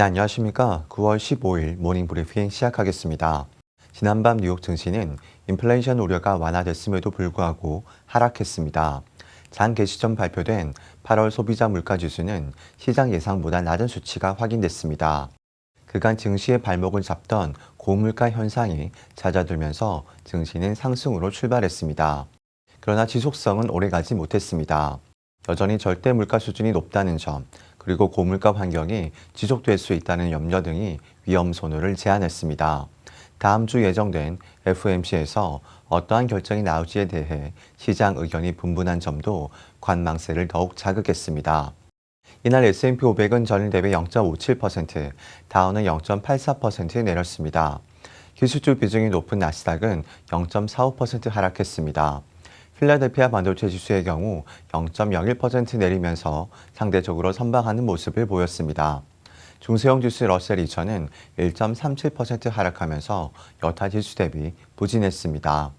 네, 안녕하십니까. 9월 15일 모닝 브리핑 시작하겠습니다. 지난밤 뉴욕 증시는 인플레이션 우려가 완화됐음에도 불구하고 하락했습니다. 장 개시 전 발표된 8월 소비자 물가 지수는 시장 예상보다 낮은 수치가 확인됐습니다. 그간 증시의 발목을 잡던 고물가 현상이 잦아들면서 증시는 상승으로 출발했습니다. 그러나 지속성은 오래가지 못했습니다. 여전히 절대 물가 수준이 높다는 점, 그리고 고물가 환경이 지속될 수 있다는 염려 등이 위험 선호를 제한했습니다. 다음 주 예정된 FMC에서 어떠한 결정이 나올지에 대해 시장 의견이 분분한 점도 관망세를 더욱 자극했습니다. 이날 S&P 500은 전일 대비 0.57%, 다우는 0.84% 내렸습니다. 기술주 비중이 높은 나스닥은 0.45% 하락했습니다. 필라델피아 반도체 지수의 경우 0.01% 내리면서 상대적으로 선방하는 모습을 보였습니다. 중소형 지수 러셀 2000은 1.37% 하락하면서 여타 지수 대비 부진했습니다.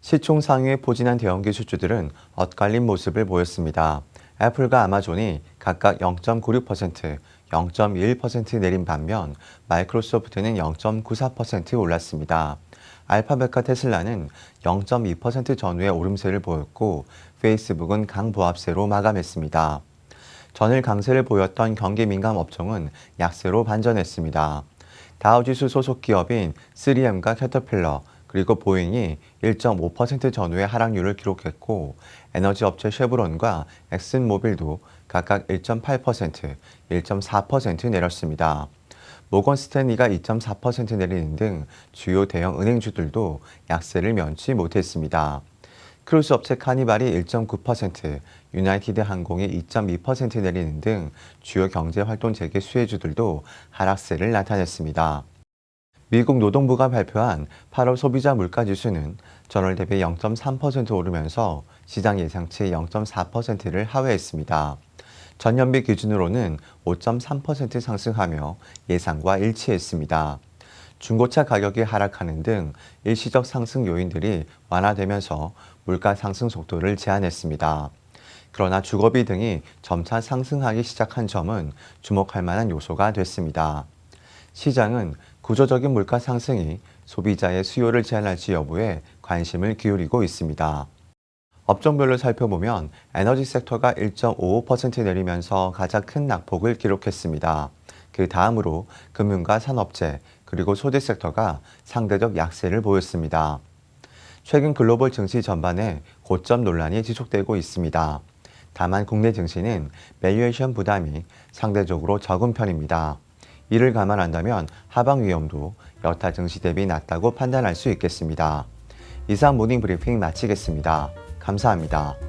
시총 상위에 포진한 대형 기술주들은 엇갈린 모습을 보였습니다. 애플과 아마존이 각각 0.96%, 0.21% 내린 반면 마이크로소프트는 0.94% 올랐습니다. 알파벳과 테슬라는 0.2% 전후의 오름세를 보였고 페이스북은 강보합세로 마감했습니다. 전일 강세를 보였던 경기 민감 업종은 약세로 반전했습니다. 다우지수 소속 기업인 3M과 캐터필러 그리고 보잉이 1.5% 전후의 하락률을 기록했고 에너지 업체 쉐브론과 엑슨모빌도 각각 1.8%, 1.4% 내렸습니다. 모건 스탠리가 2.4% 내리는 등 주요 대형 은행주들도 약세를 면치 못했습니다. 크루즈 업체 카니발이 1.9%, 유나이티드 항공이 2.2% 내리는 등 주요 경제 활동 재개 수혜주들도 하락세를 나타냈습니다. 미국 노동부가 발표한 8월 소비자 물가 지수는 전월 대비 0.3% 오르면서 시장 예상치 0.4%를 하회했습니다. 전년비 기준으로는 5.3% 상승하며 예상과 일치했습니다. 중고차 가격이 하락하는 등 일시적 상승 요인들이 완화되면서 물가 상승 속도를 제한했습니다. 그러나 주거비 등이 점차 상승하기 시작한 점은 주목할 만한 요소가 됐습니다. 시장은 구조적인 물가 상승이 소비자의 수요를 제한할지 여부에 관심을 기울이고 있습니다. 업종별로 살펴보면 에너지 섹터가 1.55% 내리면서 가장 큰 낙폭을 기록했습니다. 그 다음으로 금융과 산업재 그리고 소재 섹터가 상대적 약세를 보였습니다. 최근 글로벌 증시 전반에 고점 논란이 지속되고 있습니다. 다만 국내 증시는 밸류에이션 부담이 상대적으로 적은 편입니다. 이를 감안한다면 하방 위험도 여타 증시 대비 낮다고 판단할 수 있겠습니다. 이상 모닝 브리핑 마치겠습니다. 감사합니다.